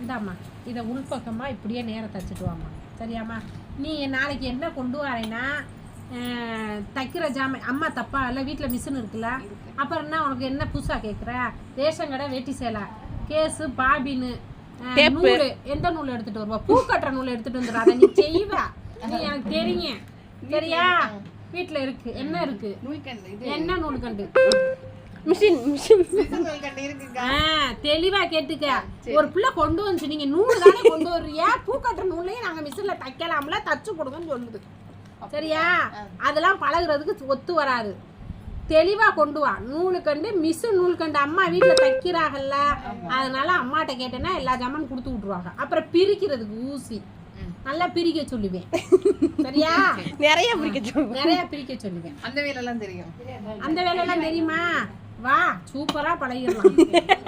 இந்தாம்மா இதை உள்பக்கமாக இப்படியே நேரம் தச்சுட்டு சரியாம்மா? நீ நாளைக்கு என்ன கொண்டு வரேன்னா தைக்கிற ஜாமான் அம்மா தப்பா? இல்லை வீட்டில் மிஷின் இருக்குல்ல? அப்புறம் என்ன உனக்கு என்ன புதுசாக கேட்குற ரேஷன் கடை வேட்டி சேலை. கேஸு பாபின்னு நூல். எந்த நூல் எடுத்துட்டு வருவா? பூ கட்டுற நூல் எடுத்துட்டு வந்துடுற அதை நீ செய்வ. நீ எனக்கு தெரியும். சரியா? வீட்டில் இருக்கு. என்ன இருக்கு? என்ன நூல் கண்டு மிஷின் தெளிவா கேட்டுக்க. ஒரு பிள்ளை கொண்டு வந்துச்சு. நீங்க நூல் தானே கொண்டு வர்றீங்க? பூ கட்டுற நூலையும் நாங்க மிஷின்ல தைக்கலாம்ல? தச்சு கொடுங்கன்னு சொல்லுது. சரியா? அதெல்லாம் பழகுறதுக்கு ஒத்து வராது. தெளிவா கொண்டு வா. நூலு கண்டு மிஷு நூல் கண்டு அம்மா வீட்டுல தைக்கிறாங்கல்ல. அதனால அம்மாட்ட கேட்டேன்னா எல்லா ஜாமான் கொடுத்து விட்டுருவாங்க. அப்புறம் பிரிக்கிறதுக்கு ஊசி. நல்லா பிரிக்க சொல்லுவேன். சரியா? நிறைய சொல்லுங்க நிறைய பிரிக்க சொல்லுவேன். அந்த வேலையெல்லாம் தெரியும். அந்த வேலையெல்லாம் தெரியுமா? வா சூப்பரா பழகிடலாம்.